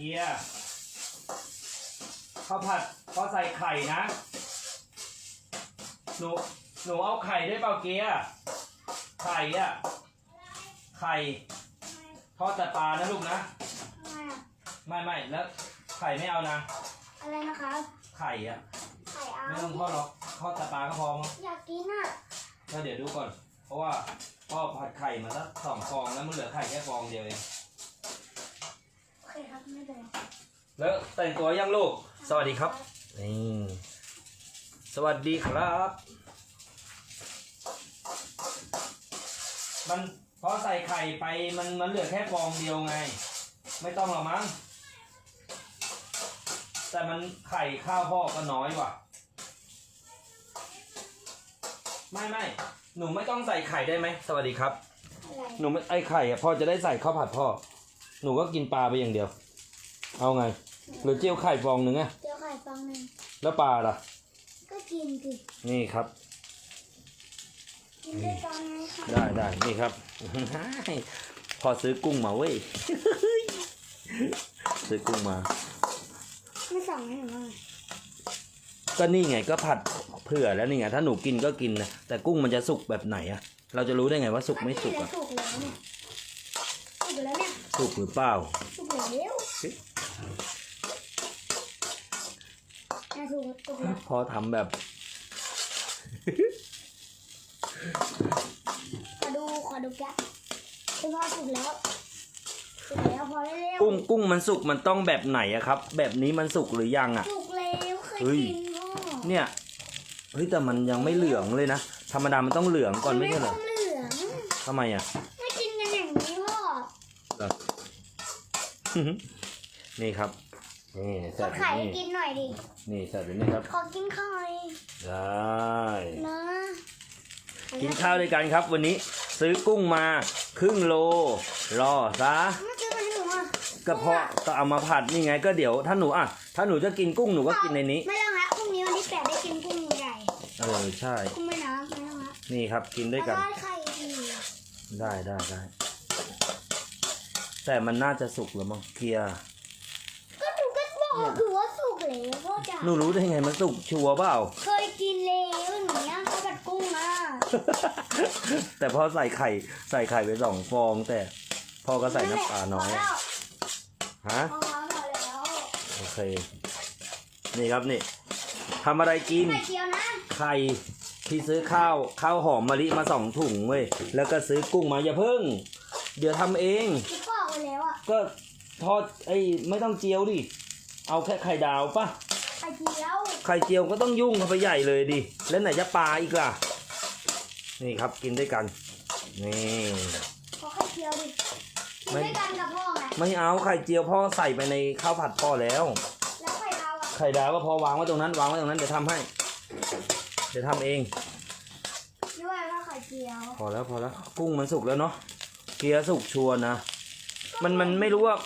กียร์ข้าวผัดพอใส่ไข่นะ หนู หนูเอาไข่ได้เปล่าเกียร์ไข่อะไข่ทอดแต่ปลานะลูกนะทำไมอะไม่ไม่แล้วไข่ไม่เอานะ อะไรนะคะไข่อะไข่เอาไม่ต้องทอดหรอกทอดแต่ปลาก็พอมั้งอยากกินอะแล้วเดี๋ยวดูก่อน เพราะว่าพ่อผัดไข่มาสักสองฟองแล้วมันเหลือไข่แค่ฟองเดียวเองโอเคครับ ไม่เป็นไรแล้วแต่งตัวยังลูก สวัสดีครับ นี่ สวัสดีครับ มันพอใส่ไข่ไปมันมันเหลือแค่ฟองเดียวไง ไม่ต้องหรอกมั้ง แต่มันไข่ข้าวพ่อก็น้อยว่ะ ไม่ไม่หนูไม่ต้องใส่ไข่ได้ไหม สวัสดีครับ อะไรหนูไม่ไอไข่อะพ่อจะได้ใส่ข้าวผัดพ่อ หนูก็กินปลาไปอย่างเดียว เอาไงหรือเจียวไข่ฟองหนึ่งอะเจียวไข่ฟองหนึ่งแล้วปลาล่ะ ก็กินสินี่ครับ กินด้วยกันไงคะได้ได้นี่ครับ พอซื้อกุ้งมาเว้ย ซื้อกุ้งมา ไม่สั่งให้หนูหน่อยก็นี่ไงก็ผัดเผื่อแล้วนี่ไงถ้าหนูกินก็กินนะแต่กุ้งมันจะสุกแบบไหนอะเราจะรู้ได้ไงว่าสุกไม่สุกก็อะนี่แหละสุกแล้วเนี่ยสุกแล้วเนี่ยสุกหรือเปล่าสุกแล้ว เนี่ยสุกสุกแล้วพอทำแบบ ขอดูขอดูแกะคุณพ่อสุกแล้วสุกแล้วพอได้แล้วกุ้งกุ้งมันสุกมันต้องแบบไหนอะครับ แบบนี้มันสุกหรือยังอะ สุกแล้วเคยเฮ้ย กินพ่อเนี่ยเฮ้ยแต่มันยังไม่เหลืองเลยนะธรรมดามันต้องเหลืองก่อนไม่ใช่เหรอต้งเหลืองทำไมอะ ไม่กินกันอย่างนี้พ่อ นี่ครับ นี่ใส่ขอแบบไข่นี้กินหน่อยดิ นี่ใส่แบบนี้ครับ ขอกินไข่ได้ นะกินข้าวด้วยกันครับ วันนี้ซื้อกุ้งมาครึ่งโล รอซะ ไม่ซื้อมาให้หนูอะก็เพราะก็เอามาผัดนี่ไงก็เดี๋ยวถ้าหนูอะถ้าหนูจะกินกุ้งหนูก็กินในนี้ไม่ต้องละพรุ่งนี้วันที่แปดได้กินกุ้งใหญ่เออใช่ กุ้งไม่น้ำไม่ต้องละนี่ครับกินด้วยกัน แล้วไข่อีกได้ได้ได้ แต่มันน่าจะสุกแล้วมั้งเคลียร์ก็ หนูก็บอกถือว่าสุกแล้วพ่อจ๋าหนูรู้ได้ไงมันสุกชัวร์เปล่า เคยกินแล้วหนูย่างข้าวผัดกุ้งอะแต่พอใส่ไข่ใส่ไข่ไปสองฟอง แต่พ่อก็ใส่น้ำปลาน้อยพแล้วฮะ พอแล้วพอแล้วโอเค นี่ครับนี่ทำอะไรกิน ไข่เจียวนะไข่ที่ซื้อข้าวข้าวหอมมะลิมาสองถุงเว้ย แล้วก็ซื้อกุ้งมาอย่าเพิ่ง เดี๋ยวทำเอง หนูบอกไปแล้วอะ ก็ทอดไอ้ไม่ต้องเจียวดิ เอาแค่ไข่ดาวปะไข่เจียวไข่เจียวก็ต้องยุ่งเข้าไปใหญ่เลยดิ แล้วไหนจะปลาอีกล่ะ นี่ครับกินด้วยกัน นี่ ขอไข่เจียวดิกินไม่ ด้วยกันกับพ่อไงไม่เอาไข่เจียวพ่อใส่ไปในข้าวผัดพ่อแล้ว แล้วไข่ดาวอะไข่ดาวก็พอวางไว้ตรงนั้นวางไว้ตรงนั้นเดี๋ยวทำให้ เดี๋ยวทำเองด้วยว่าไข่เจียวพอแล้วพอแล้วกุ้งมันสุกแล้วเนาะเกียร์สุกชัวร์นะ มันมันไม่รู้ว่า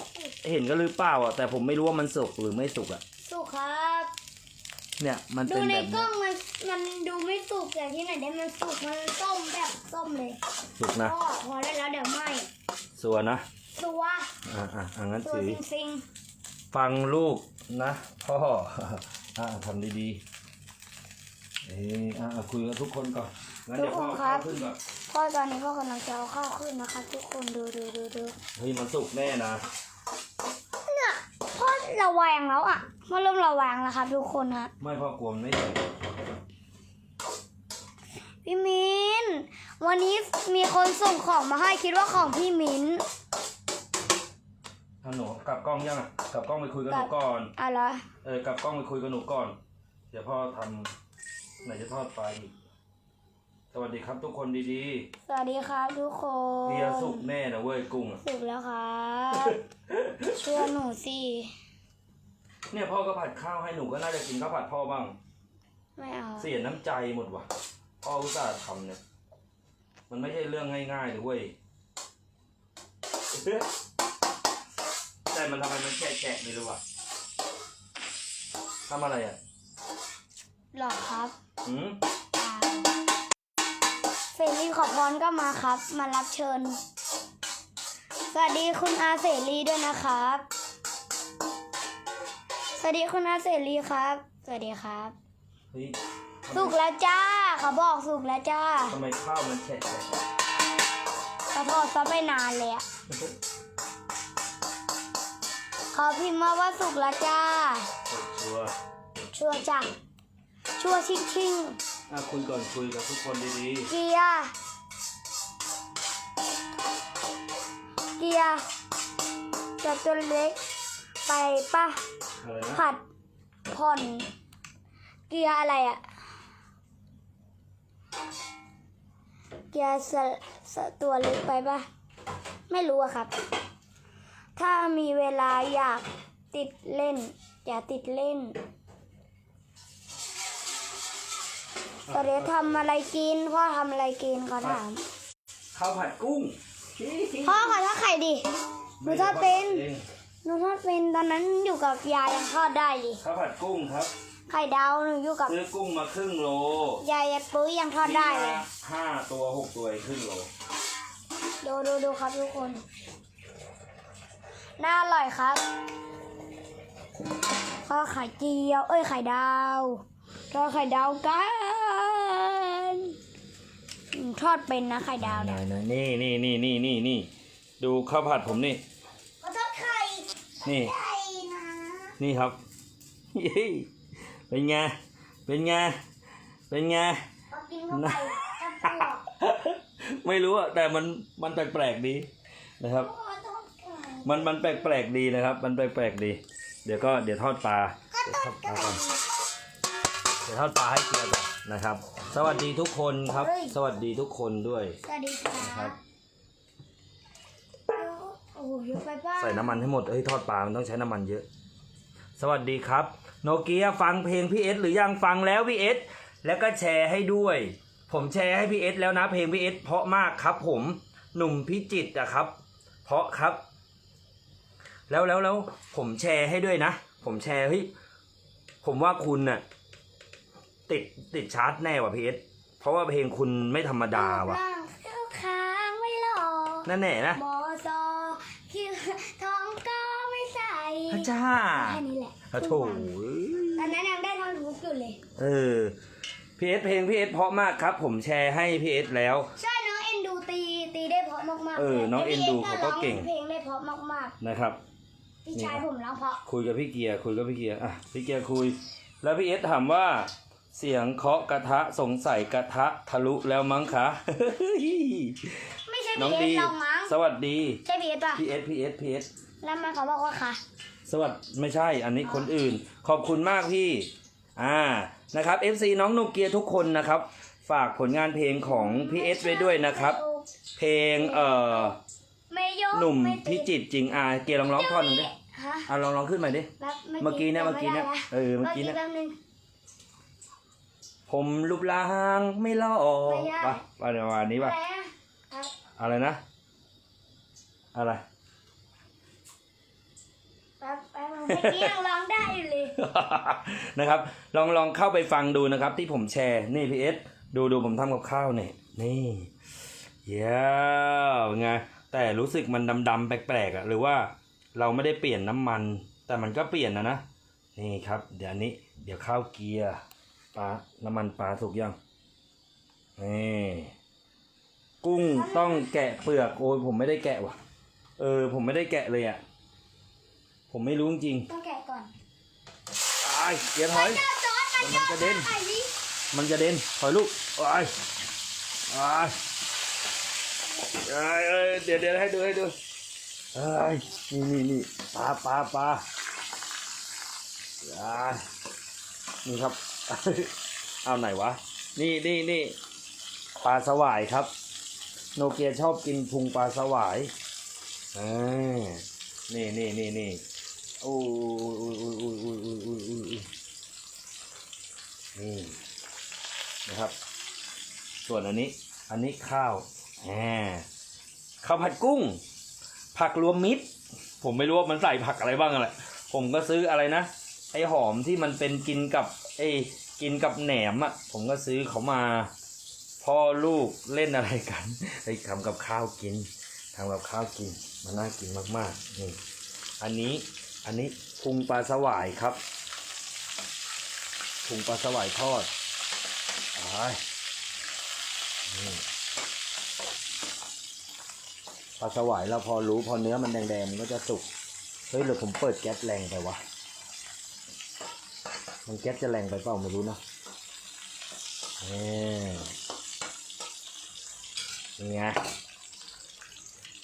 เห็นก็หรือเปล่าอะแต่ผมไม่รู้ว่ามันสุกหรือไม่สุกอะ สุกครับ เนี่ยมันดูเป็นในแบบกล้นี้องมันมันดูไม่สุกแต่ที่ไหนได้มันสุกมันส้มแบบส้มเลยสุกนะพ่อพอได้แล้วเดี๋ยวไหมสัวนะตัวอ่าอ่าอ่างั้นตัวถือจริงฟังลูกนะพ่ออ่าทำดีๆเอออ่าอ่าคุยกับทุกคนก่อนงั้นเดี๋ยวพ่อเข้าขึ้นก่อนๆพ่อตอนนี้พ่อกำลังจะเอาข้าวขึ้นนะคะทุกคนดูดูดูดูเฮ้ยมันสุกแน่นะ เนี่ยพ่อระแวงแล้วอะพ่อเริ่มระแวงแล้วครับทุกคนฮะไม่พ่อกลัวมันไม่สุกพี่มินวันนี้มีคนส่งของมาให้คิดว่าของพี่มินถ้าหนูกลับกล้องยังอะกลับกล้องไปคุยกับหนูก่อน อะไร เออกลับกล้องไปคุยกับหนูก่อน เดี๋ยวพ่อทำไหนจะทอดปลาอีก สวัสดีครับทุกคนดีสวัสดีครับทุกคๆนเบียร์สุกแน่นะเว้ยกุ้งอะสุกแล้วครับเชื่อหนูสิ เนี่ยพ่อก็ผัดข้าวให้หนูก็น่าจะกินข้าวผัดพ่อบ้าง ไม่เอา เสียน้ำใจหมดว่ะ พ่ออุตส่าห์ทำเนี่ย มันไม่ใช่เรื่องง่ายๆเลยเว้ยแต่มันทำไมมันแฉะๆไม่รู้ว่ะทำอะไรอะหรอครับ หืม เปล่าเสรีขอพรก็มาครับ มารับเชิญ สวัสดีคุณอาเสรีด้วยนะครับวัสดีคุณอาเสรีครับ สวัสดีครับ เฮ้ยสุกแล้วจ้าเขาบอกสุกแล้วจ้าทำไมข้าวมันแฉะแฉะเขาทอดซะไปนานเลยอะเขาพิมพ์มาว่าสุกแล้วจ้า ชัวร์ชัวร์จ้ะชัวร์ชิงชิง อะคุยก่อนคุยกับทุกคนดีเกียร์เกียร์จับตัวเล็กไปปะๆอะไรนะผัดผ่อนเกียร์อะไรอะเกียร์สสตัวเล็กไปปะไม่รู้อะครับ ถ้ามีเวลาอยากติดเล่น อยากติดเล่น ตอนนี้ทำอะไรกินพ่อทำอะไรกินเขาถามข้าวผัดกุ้งพ่อขอทอดไข่ดิหนูทอดเป็นหนูทอดเป็นตอนนั้นอยู่กับยายยังทอดได้เลยข้าวผัดกุ้งครับไข่ดาวหนูอยู่กับซื้อกุ้งมาครึ่งโลยายปุ้ยยังทอดได้เลยห้าตัวหกตัวครึ่งโลดูดูดูครับทุกคนน่าอร่อยครับก็ไข่เจียว เอ้ยไข่ดาว ทอดไข่ดาวกันอืมทอดเป็นนะไข่ดาวไหนเนี่ยไหนนี่นี่นี่นี่นี่นี่ดูข้าวผัดผมนี่ทอดไข่นี่ ไข่นะนี่ครับเฮ้ยเป็นไง เป็นไง เป็นไง พอกินเข้าไปจะปวดไม่รู้อะแต่มันมันแปลกๆดีนะครับพ่อทอดไข่มันมันแปลกๆดีนะครับ มันแปลกๆดี เดี๋ยวก็เดี๋ยวทอดปลาเดี๋ยวทอดปลาก่อน เดี๋ยวทอดปลาให้เกียร์ก่อนนะครับ สวัสดีทุกคนครับ สวัสดีทุกคนด้วย สวัสดีคครัรับ บ โอ้โหเยอะไปป้าใส่น้ำมันให้หมดเอ้ยทอดปลา มันต้องใช้น้ำมันเยอะ สวัสดีครับ โนเกียฟังเพลงพี่เอสหรือยังฟังแล้วพี่เอสแล้วก็แชร์ให้ด้วย ผมแชร์ให้พี่เอสแล้วนะเพลงพี่เอสเพราะมากครับผมหนุ่มพิจิตรอะครับ เพราะครับ แล้วแล้วแล้วผมแชร์ให้ด้วยนะ ผมแชร์เฮ้ยผมว่าคุณน่ะ ติดติดชาร์จแน่ว่ะพี่เอสเพราะว่าเพลงคุณไม่ธรรมดาว่ะร่างเจ้าค้างไม่หลอกนั่นแน่นะมอซอคิวทองก็ไม่ใส่พระเจ้าแค่นี้แหละพระโถตอนนั้นยังได้ท่อนฮุกอยู่เลย เออพีเอสเพลงพีเอสเพราะมากครับ ผมแชร์ให้พีเอสแล้วใช่น้องเอ็นดูตีตีได้เพราะมากๆเออน้องเอ็นดูเขาก็เก่งเพลงได้เพราะมากนะครับๆพี่ชายผมร้องเพราะคุยกับพี่เกียร์คุยกับพี่เกียร์อะพี่เกียร์คุย แล้วพี่เอสถามว่า เสียงเคาะกระทะสงสัยกระทะทะลุแล้วมั้งคะไม่ใช่น้องพีดี เอสเรามั้งสวัสดีใช่พีเอสป่ะพี่เอสพี่เอสพี่เอสแล้วมันเขาบอกว่าค่ะ สวัสดีไม่ใช่ อันนี้คนอื่น ขอบคุณมากพี่ อ่านะครับ FC น้องโนเกียทุกคนนะครับ ฝากผลงานเพลงของพี่เอสไว้ด้วยนะครับ เพลงเอ่อไม่ยกหนุ่มไตีพิจิตรจริงอาเกียร์ลองร้องท่อนหนึ่งดิฮะอะลองร้องขึ้นมาดิ แป๊บเมื่อกี้เนี่ยเมื่อกี้เนี่ยเออเมื่อกี้เนี่ย แป๊บนึง ผมรูปร่างไม่หล่อไม่ได้ปะประมาณนี้อะปะไรอะครับอะไรนะ อะไร แป๊บแป๊บเมื่อกี้ยังร้องได้อยู่เลย นะครับ ลองลองเข้าไปฟังดูนะครับ ที่ผมแชร์นี่พีเอสดูดูผมทำกับข้าวเนี่ยนี่เย้เป็นไงแต่รู้สึกมันดำๆแปลกๆอะหรือว่าเราไม่ได้เปลี่ยนน้ำมัน แต่มันก็เปลี่ยนนะนะนี่ครับ เดี๋ยวอันนี้ เดี๋ยวข้าวเกียร์ ปลา น้ำมันปลาสุกยัง นี่ กุ้งต้องแกะเปลือก โอ้ยผมไม่ได้แกะว่ะ เออ ผมไม่ได้แกะเลยอะ ผมไม่รู้จริงต้องแกะก่อนๆไอ้ายเกียร์ถอยเจ้าจอร์ดมันกระเด็นไอ้นี่มันจะเด่นถอยลูกไอ้ยไอ้ยเอ้ยเอ้ยเดี๋ยวเดี๋ยวให้ดูให้ดูเอ้ยนี่นี่นี่ปลาปลาปลาอ่านี่ครับ เอาไหนวะ นี่นี่นี่ปลาสวายครับ โนเกียชอบกินพุงปลาสวายอ่านี่นี่นี่นี่โอ้ยโอ้ยโอ้ยโอ้ยโอ้ยโอ้ยโอ้ยโอ้ยนี่นะครับ ส่วนอันนี้ อันนี้ข้าวแหมข้าวผัดกุ้ง ผักรวมมิตร ผมไม่รู้ว่ามันใส่ผักอะไรบ้างอะแหละผมก็ซื้ออะไรนะ ไอหอมที่มันเป็นกินกับ ไอยกินกับแหนมอะผมก็ซื้อเขามา พ่อลูกเล่นอะไรกันไอ้ทำกับข้าวกินทำกับข้าวกิน มันน่ากินมากๆนี่อันนี้อันนี้พุงปลาสวายครับพุงปลาสวายทอดไปนี่ปลาสวายเราพอรู้พอเนื้อมันแดงๆมันก็จะสุกเฮ้ยหรือผมเปิดแก๊สแรงไปวะ มันแก๊สจะแรงไปเปล่าไม่รู้นะนี่นี่ไง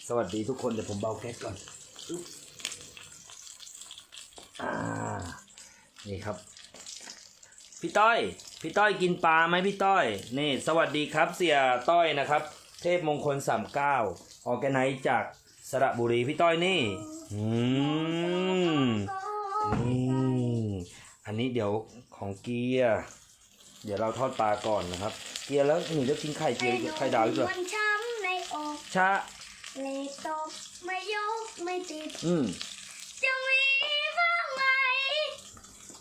สวัสดีทุกคนเดี๋ยวผมเบาแก๊สก่อนอ่านี่ครับ พี่ต้อย พี่ต้อยกินปลาไหมพี่ต้อย นี่ สวัสดีครับเสียต้อยนะครับ เทพมงคลสามเก้าออแกไนจากสระบุรีพี่ต้อยนี่ อืมนี่ อันนี้เดี๋ยวของเกียร์ เดี๋ยวเราทอดปลาก่อนนะครับ เกียร์แล้วหนูจะกินไข่เกียร์ไข่ดาวอีกเหรอมันช้ำในอกชะเลยตกไม่ยกไม่ติด อืมจะมีบ้างไหม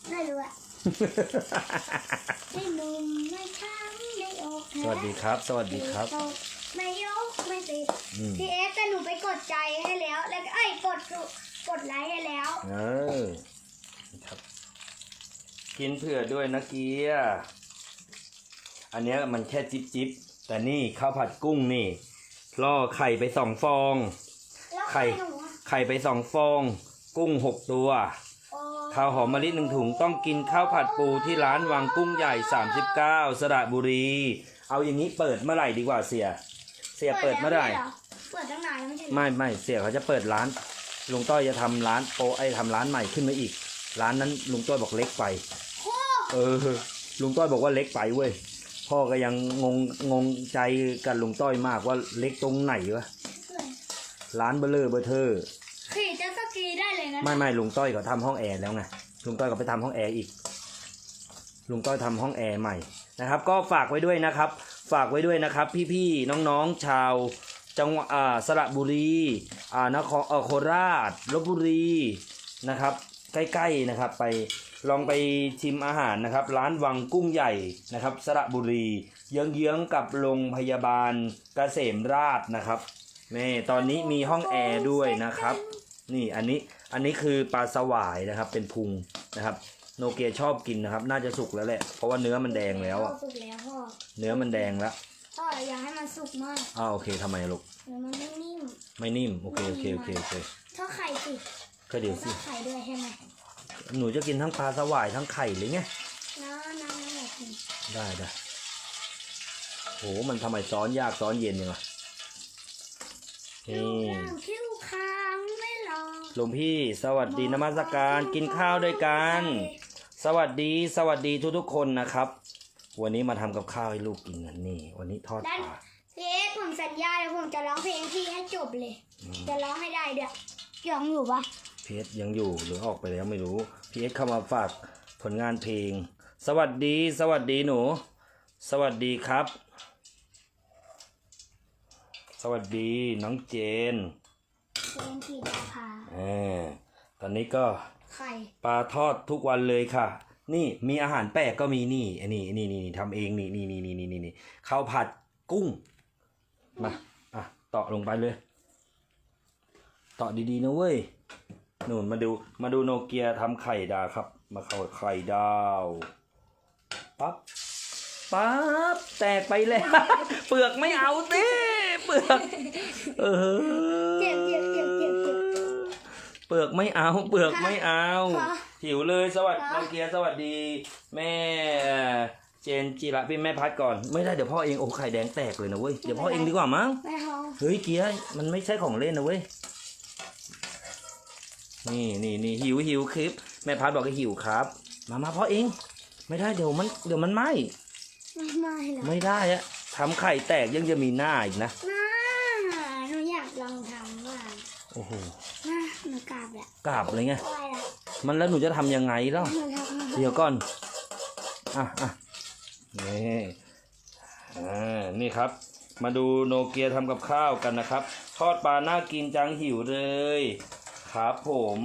ไม่รู้อะไม่หนุ่มไม่ช้ำในอกสวัสดีครับ สวัสดีครับเลยตกไม่ยกไม่ติดอืม พีเอสแต่หนูไปกดใจให้แล้ว แล้วก็เอ้ยกดกดไลค์ให้แล้ว เออครับ กินเผื่อด้วยนะเกียร์อันเนี้ยมันแค่จิบจิบแต่นี่ข้าวผัดกุ้งนี่ล่อไข่ไปสองฟองแล้วไข่หนูอะไข่ไปสองฟอง กุ้งหกตัวโอ้ข้าวหอมมะลิหนึ่งถุงต้องกินข้าวผัดปูที่ร้านวังกุ้งใหญ่ 39 สระบุรี เอาอย่างนี้เปิดเมื่อไหร่ดีกว่าเสีย เสียเปิดเมื่อไหร่แล้วเปิดตั้งนานแล้วไม่ใช่เหรอไม่ไม่เสียเขาจะเปิดร้านลุงต้อยจะทำร้านโปะไอ้ทำร้านใหม่ขึ้นมาอีก ร้านนั้นลุงต้อยบอกเล็กไปโอ้ เออ ลุงต้อยบอกว่าเล็กไปเว้ย พ่อก็ยังงงงงใจกับลุงต้อยมากว่าเล็กตรงไหนวะ ร้านเบลเลอร์เบอร์เทอร์ขี่เจ็ตสกีได้เลยนะไม่ไม่ลุงต้อยเขาทำห้องแอร์แล้วไง ลุงต้อยก็ไปทำห้องแอร์อีก ลุงต้อยทำห้องแอร์ใหม่นะครับ ก็ฝากไว้ด้วยนะครับ ฝากไว้ด้วยนะครับ พี่ๆน้องๆชาวจังหวัดอ่าสระบุรีอ่านครเอ่อโคราชลบบุรีนะครับ ใกล้ๆนะครับไป ลองไปชิมอาหารนะครับ ร้านวังกุ้งใหญ่นะครับ สระบุรี เยื้องๆกับโรงพยาบาลเกษมราชนะครับนี่ตอนนี้มีห้องแอร์ด้วยนะครับ นี่อันนี้อันนี้คือปลาสวายนะครับ เป็นพุงนะครับ โนเกียชอบกินนะครับ น่าจะสุกแล้วแหละ เพราะว่าเนื้อมันแดงแล้วอะพ่อสุกแล้วพ่อเนื้อมันแดงแล้วพ่ออย่าให้มันสุกมากอ้าวโอเคทำไมลูกเดี๋ยวมันไม่นิ่มไม่นิ่มโอเคโอเคโอเคโอเคถ้าไข่ติดก็เดี๋ยวสิถ้าไข่ด้วยใช่ไหม หนูจะกินทั้งปลาสวายทั้งไข่เลยไงน้าน้าน้าอยากกินได้ได้โหมันทำไมซ้อนยากซ้อนเย็นยังไงลูนี่กร่างคิ้วค้างไม่รอหลวงพี่สวัสดีนมัสการกินข้าวด้วยกัน สวัสดีสวัสดีทุกๆคนนะครับ วันนี้มาทำกับข้าวให้ลูกกินกันนี่ วันนี้ทอดปด้านลาพีเอสผมสัญญาเลยผมจะร้องเพลงพี่ให้จบเลย จะร้องให้ได้เดี๋ยวยองอยู่ปะ พีเอสยังอยู่หรือออกไปแล้วไม่รู้พีเอสเข้ามาฝากผลงานเพลง สวัสดี สวัสดีหนู สวัสดีครับ สวัสดีน้องเจนเพลงผีดาพาเออตอนนี้ก็ไข่ปลาทอดทุกวันเลยค่ะ นี่มีอาหารแปลกก็มีนี่อันนี้นี่นี่นี่ทำเองนี่นี่นี่นี่นี่นี่นี่ข้าวผัดกุ้งมาอะเตาะลงไปเลยเตาะดีๆนะเว้ยห นูนมาดูมาดูโนเกียทำไข่ดาวครับ มาเข้าไข่ดาวปั๊บปั๊บแตกไปแล้ว เปลือกไม่เอาติเปลือกเออเจ็บเจ็บเจ็บเจ็บเจ็บ เปลือกไม่เอา เปลือกไม่เอาค่ะ หิวเลยสวัสดีค่ะโนเกียสวัสดี แม่เจนจิระพี่แม่พัดก่อน ไม่ได้เดี๋ยวพ่อเองโอ้ไข่แดงแตกเลยนะเว้ยเดี๋ยวพ่อเองดีกว่ามั้ง ไม่เอาเฮ้ยเกียร์มันไม่ใช่ของเล่นนะเว้ย นี่นี่นี่หิวหิวคลิปแม่พัดบอกให้หิวครับ มามาพ่อเอง ไม่ได้เดี๋ยวมันเดี๋ยวมันไหมไม่ไม่หรอกไม่ได้อะทำไข่แตกยังจะมีหน้าอีกนะน้าหนูอยากลองทำว่างโอ้โหน้าหนูกราบแหละกราบเลยไงไหวละมันแล้วหนูจะทำยังไงเล่าหนูทำเดี๋ยวก่อนอะอะนี่อ่านี่ครับ มาดูโนเกียทำกับข้าวกันนะครับ ทอดปลาน่ากินจังหิวเลย ครับผม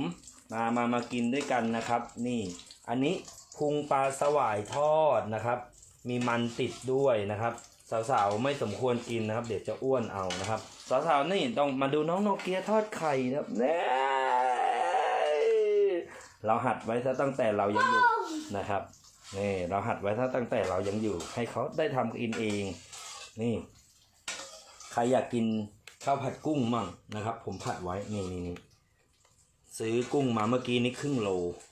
มามามากินด้วยกันนะครับ นี่ อันนี้พุงปลาสวายทอดนะครับ มีมันติดด้วยนะครับ สาวๆไม่สมควรกินนะครับ เดี๋ยวจะอ้วนเอานะครับ สาวๆนี่ต้องมาดูน้องโนเกียทอดไข่นะครับเน่เราหัดไว้ซะตั้งแต่เรายังอยู่นะครับนี่เราหัดไว้ซะตั้งแต่เรายังอยู่ ให้เขาได้ทำกินเอง นี่ ใครอยากกินข้าวผัดกุ้งมั่งนะครับ ผมผัดไว้นี่นี่นี่ ซื้อกุ้งมาเมื่อกี้นี้ครึ่งโล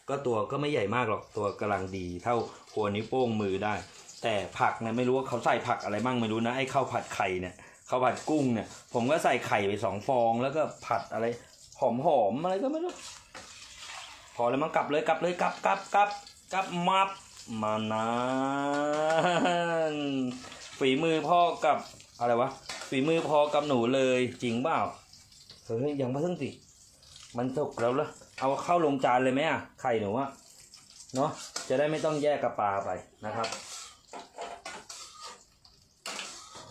ก็ตัวก็ไม่ใหญ่มากหรอกตัวกำลังดีเท่าหัวนิ้วโป้งมือได้ แต่ผักเนี่ยไม่รู้ว่าเขาใส่ผักอะไรบ้างไม่รู้นะไอ้ข้าวผัดไข่เนี่ยข้าวผัดกุ้งเนี่ย ผมก็ใส่ไข่ไปสองฟองแล้วก็ผัดอะไรหอมๆอะไรก็ไม่รู้พอแล้วมั้งกลับเลยกลับเลยกลับกลับกลับกลับมับมานานฝีมือพ่อกับอะไรวะฝีมือพอกับหนูเลยจริงเปล่าเฮ้ยยังไม่ถึงสิ มันสุกแล้วเหรอเอาเข้าลงจานเลยไหมอะไข่หนูอะเนาะจะได้ไม่ต้องแยกกับปลาไปนะครับ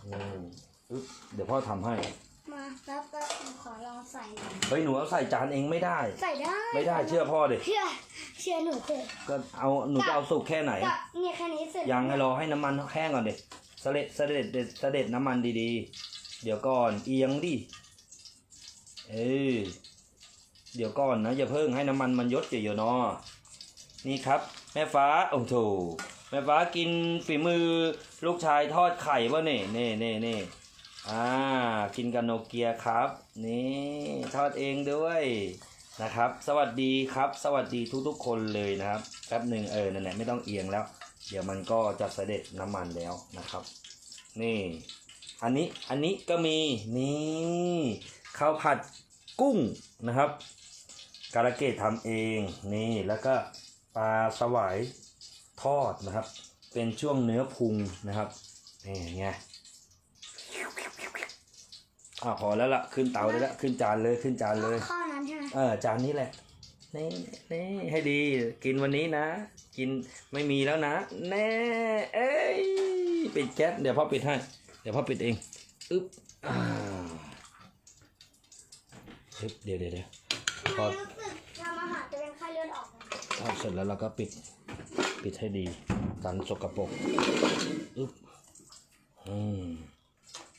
อืมอึ๊บเดี๋ยวพ่อทำให้ มาครับก็ขอลองใส่หน่อยเฮ้ยหนูเอาใส่จานเองไม่ได้ ใส่ได้ไม่ได้เชื่อพ่อดิเชื่อเชื่อหนูเถอะก็เอาหนูจะเอาสุกแค่ไหน ก็เนี่ยแค่นี้เสร็จยังให้รอให้น้ำมันแห้งก่อนเด็เสด็จเสด็จเด็ดเสด็จน้ำมันดีๆ เดี๋ยวก่อนเอียงดิ เออ เดี๋ยวก่อนนะอย่าเพิ่งให้น้ำมันมันยดเยอะๆเนาะนี่ครับ แม่ฟ้าโอ้โถแม่ฟ้ากินฝีมือลูกชายทอดไข่ป่ะเนี่ยนี่นี่นี่อ่ากินกับโนเกียครับ นี่ทอดเองด้วยนะครับ สวัสดีครับ สวัสดีทุกๆคนเลยนะครับแป๊บหนึ่งเออนั่นแหละไม่ต้องเอียงแล้ว เดี๋ยวมันก็จะเสด็จน้ำมันแล้วนะครับ นี่ อันนี้อันนี้ก็มีนี่ข้าวผัดกุ้งนะครับ การะเกดทำเองนี่แล้วก็ปลาสวายทอดนะครับ เป็นช่วงเนื้อพุงนะครับนี่ไงอ่าพอแล้วล่ะขึ้นเตาได้แล้วขึ้นจานเลยขึ้นจานเลยข้อนั้นใช่ไหมเออจานนี้แหละนี่นี่ให้ดีกินวันนี้นะ กินไม่มีแล้วนะแน่เอ้ยปิดแก๊สเดี๋ยวพ่อปิดให้เดี๋ยวพ่อปิดเองอึ๊บอ่าอึ๊บเดี๋ยวเดี๋ยวเดี๋ยวพอ เสร็จแล้วเราก็ปิดปิดให้ดีกันสกปรกอึ๊บอืม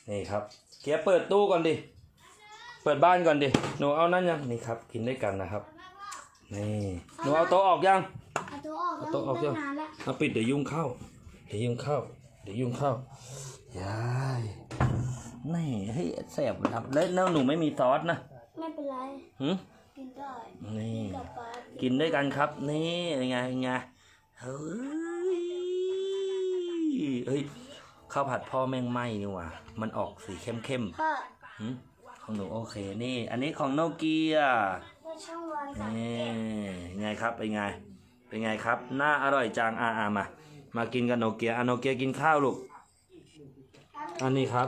นี่ครับเกียร์เปิดตู้ก่อนดิ เปิดบ้านก่อนดิ หนูเอานั่นยัง นี่ครับ กินด้วยกันนะครับ นี่ หนูเอาโต๊ะออกยัง เอาตัวออกแล้วเอาตัวออกยังตั้งนานแล้วเอาปิดเดี๋ยวยุ่งเข้า เดี๋ยวยุ่งเข้า เดี๋ยวยุ่งเข้ายายนี่เฮ้ยแสบครับแล้วแล้วหนูไม่มีซอสนะ ไม่เป็นไรหืม กินได้นี่ กับปลากินด้วยกันครับ นี่ยังไงยังไงเฮ้ยเฮ้ยข้าวผัดพ่อแม่งไหมนี่หว่ามันออกสีเข้มเข้มพ่อๆหืมของหนูโอเคนี่ อันนี้ของโนเกียเมื่อช่องวันสามนี่เจ็ดไงครับเป็นไง เป็นไงครับน่าอร่อยจังอ่าอ่ามา มากินกับโนเกียอะโนเกียกินข้าวลูกอันนี้ครับ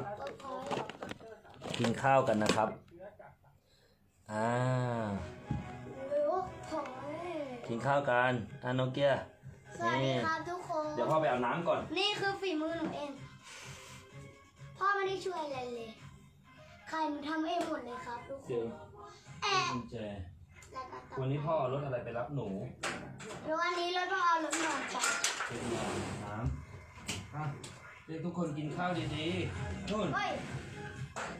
กินข้าวกันนะครับ อ่ารู้ผมกินข้าวกันอะโนเกียสวัสดีครับทุกคน เดี๋ยวพ่อไปอาบน้ำก่อน นี่คือฝีมือหนูเอง พ่อไม่ได้ช่วยอะไรเลย ใครหนูทำเองหมดเลยครับทุกคเดี๋ยวนแอะกุญแจแล้วก็ตัดวันนี้พ่อเอารถอะไรไปรับหนูแล้ววันนี้เราต้องเอารถนอนไปไปอาบน้ำอะเรียกทุกคนกินข้าวดีๆนู่นเฮ้ย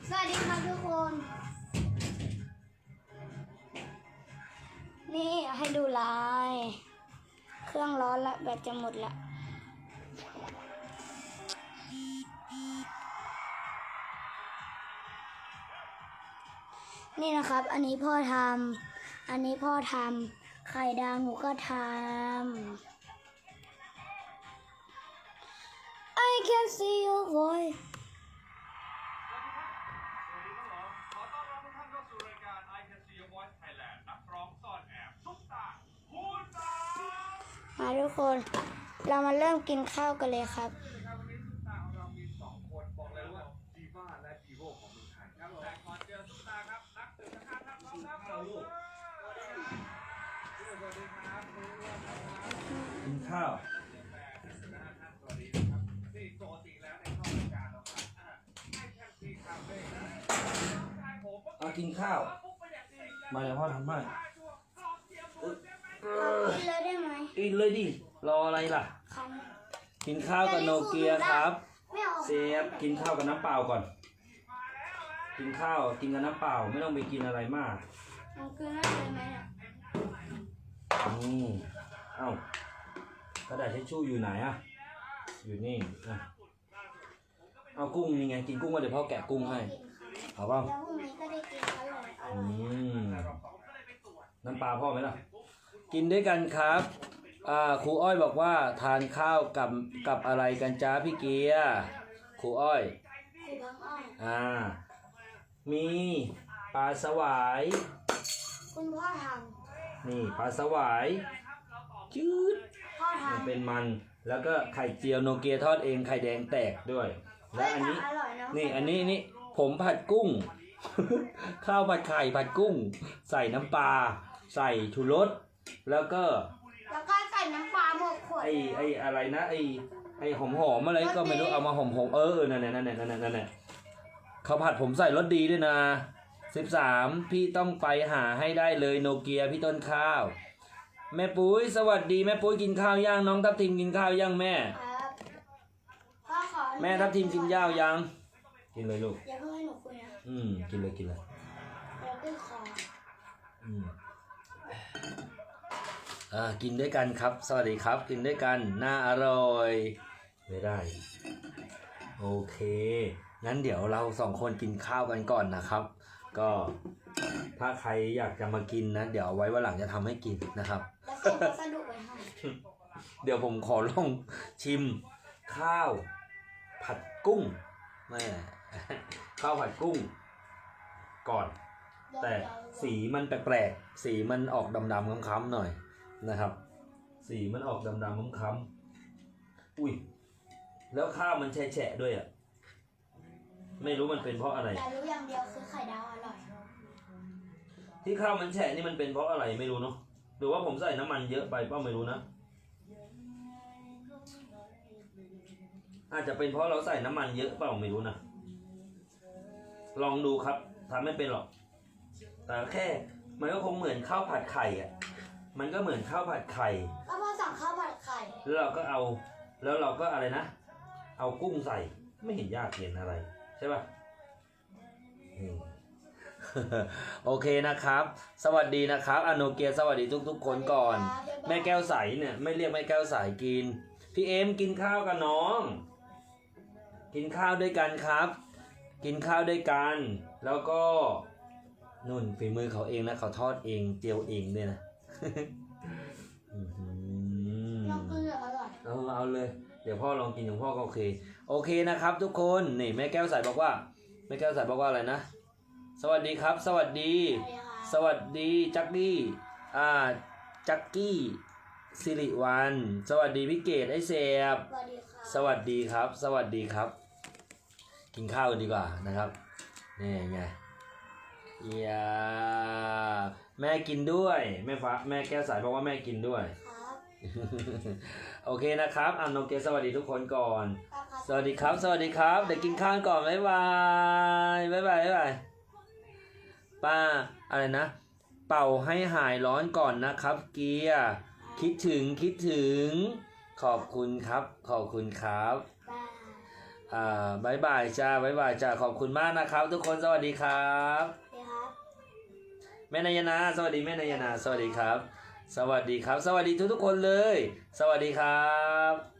สวัสดีครับทุกคน นี่ให้ดูลาย เครื่องร้อนละแบตจะหมดละนี่นะครับ อันนี้พ่อทำ อันนี้พ่อทำ ไข่ดาวหนูก็ทำ I can see your voice ขอต้อนรับทุกท่านเข้าสู่รายการ I Can See Your Voice Thailand นักร้องซ่อนแอบซุปตาคูณสาม มาทุกคน เรามาเริ่มกินข้าวกันเลยครับกินข้าวเอากินข้าว มาเดี๋ยวพ่อทำให้ เตรียมไหมกินเลยได้ไหมกินเลยดิ รออะไรล่ะคันกินข้าวกับโนเกียครับไม่เอาเซฟกินข้าวกับน้ำเปล่าก่อน กินข้าวกินกับน้ำเปล่าไม่ต้องไปกินอะไรมากเอาเกลือได้เลยไหมอะนี่เอ้ากระดาษทิชชู่อยู่ไหนอะอยู่นี่อะเอากุ้งนี่ไง กินกุ้งก็เดี๋ยวพ่อแกะกุ้งให้เอาเปล่าแล้วพรุ่งนี้ก็ได้กินอร่อยออืร่อยมน้ำปลาพ่อไหมล่ะ กินด้วยกันครับอ่าครูอ้อยบอกว่าทานข้าวกับกับอะไรกันจ้าพี่เกียร์ครูอ้อยคือบังอ้อยอ่ามีปลาสวาย คุณพ่อทนี่ปลาสวายจืดำพ่อมันทำเป็นมัน แล้วก็ไข่เจียวโนเกียทอดเองไข่แดงแตกด้วย และเฮ้ยอันแต่นี้อร่อยเนาะนี่อันนี้นี่ผมผัดกุ้ง ข้าวผัดไข่ผัดกุ้ง ใส่น้ำปลาใส่ชูรส แล้วก็แล้วก็ใส่น้ำปลาหมกขวดไอ้ไอ้อะไรนะไอ้ไอ้หอมหอมๆอะไรก็ไม่รู้เอามาหอมหอมๆเออนั่นแหละนั่นแหละนั่นแหละนั่นแหละข้าวผัดผมใส่รสดีด้วยนะสิบสามพี่ต้องไปหาให้ได้เลยโนเกียพี่ต้นข้าว แม่ปุ้ยสวัสดีแม่ปุ้ยกินข้าวย่างน้องทับทิมกินข้าวย่างแม่ครับพ่อขออนุญาตแม่ทับทิมกินย่าวยังกินเลยลูกอย่าเพิ่งให้หนูคุยนะอืมกินเลยกินเลยเดี๋ยวขึ้นคออืมอ่า กินด้วยกันครับ สวัสดีครับ กินด้วยกันน่าอร่อย ไม่ได้ โอเค งั้นเดี๋ยวเราสองคนกินข้าวกันก่อนนะครับ ก็ถ้าใครอยากจะมากินนะ เดี๋ยวเอาไว้วันหลังจะทำให้กินนะครับ แล้วส่งพัสดุไปให้เดี๋ยวผมขอลองชิม ข้าว ผัดกุ้งไม่ข้าวผัดกุ้ง ก่อน แต่สีมันแปลกๆ สีมันออกดำๆค้ำๆหน่อย นะครับ สีมันออกดำๆค้ำๆอุ้ย แล้วข้าวมันแฉะๆด้วยอะ ไม่รู้มันเป็นเพราะอะไร แต่รู้อย่างเดียวคือไข่ดาวอร่อยที่ข้าวมันแฉะนี่มันเป็นเพราะอะไรไม่รู้เนาะหรือว่าผมใส่น้ำมันเยอะไปเปล่าไม่รู้นะ อาจจะเป็นเพราะเราใส่น้ำมันเยอะเปล่าไม่รู้นะ ลองดูครับทำไม่เป็นหรอก แต่แค่ มันก็คงเหมือนข้าวผัดไข่อะ มันก็เหมือนข้าวผัดไข่ ก็พ่อสั่งข้าวผัดไข่แล้วเราก็เอา แล้วเราก็อะไรนะ เอากุ้งใส่ ไม่เห็นยากเย็นอะไร ใช่ป่ะอืม โอเคนะครับ สวัสดีนะครับอโนเกียสวัสดีทุก ๆ คนก่อน แม่แก้วใสเนี่ย ไม่เรียกแม่แก้วใสกิน พี่เอ็มกินข้าวกับน้อง กินข้าวด้วยกันครับ กินข้าวด้วยกัน แล้วก็นุ่นฝีมือเขาเองนะเขาทอดเองเจียวเองด้วยนะ อื้อหือน้องเกลืออร่อยเอาเอาเลย เดี๋ยวพ่อลองกินของพ่อก็โอเค โอเคนะครับ ทุกคนนี่แม่แก้วใสบอกว่าแม่แก้วใสบอกว่าอะไรนะสวัสดีครับ สวัสดี สวัสดีจักกี้อ่าจักกี้สิริวัน สวัสดีพี่เกดไอเสียบสวัสดีค่ะสวัสดีครับ สวัสดีครับ กินข้าวกันดีกว่านะครับนี่ไงเอีย แม่กินด้วย แม่ฟ้าแม่แก้วสายบอกว่าแม่กินด้วย ครับ โอเคนะครับอะน้องเกดสวัสดีทุกคนก่อนป้าครับสวัสดีครับ สวัสดีครับ เดี๋ยวกินข้าวก่อน บ๊ายบาย บ๊ายบาย บ๊ายบาย ป้า อะไรนะ เป่าให้หายร้อนก่อนนะครับ เกียร์ คิดถึง คิดถึง ขอบคุณครับ ขอบคุณครับป้าอ่าบายบายจ้าบายบายจ้า ขอบคุณมากนะครับ ทุกคน สวัสดีครับเดี๋ยวครับ แม่นายนา สวัสดีแม่นายนา สวัสดีครับ สวัสดีครับ สวัสดีทุกทุกคนเลย สวัสดีครับ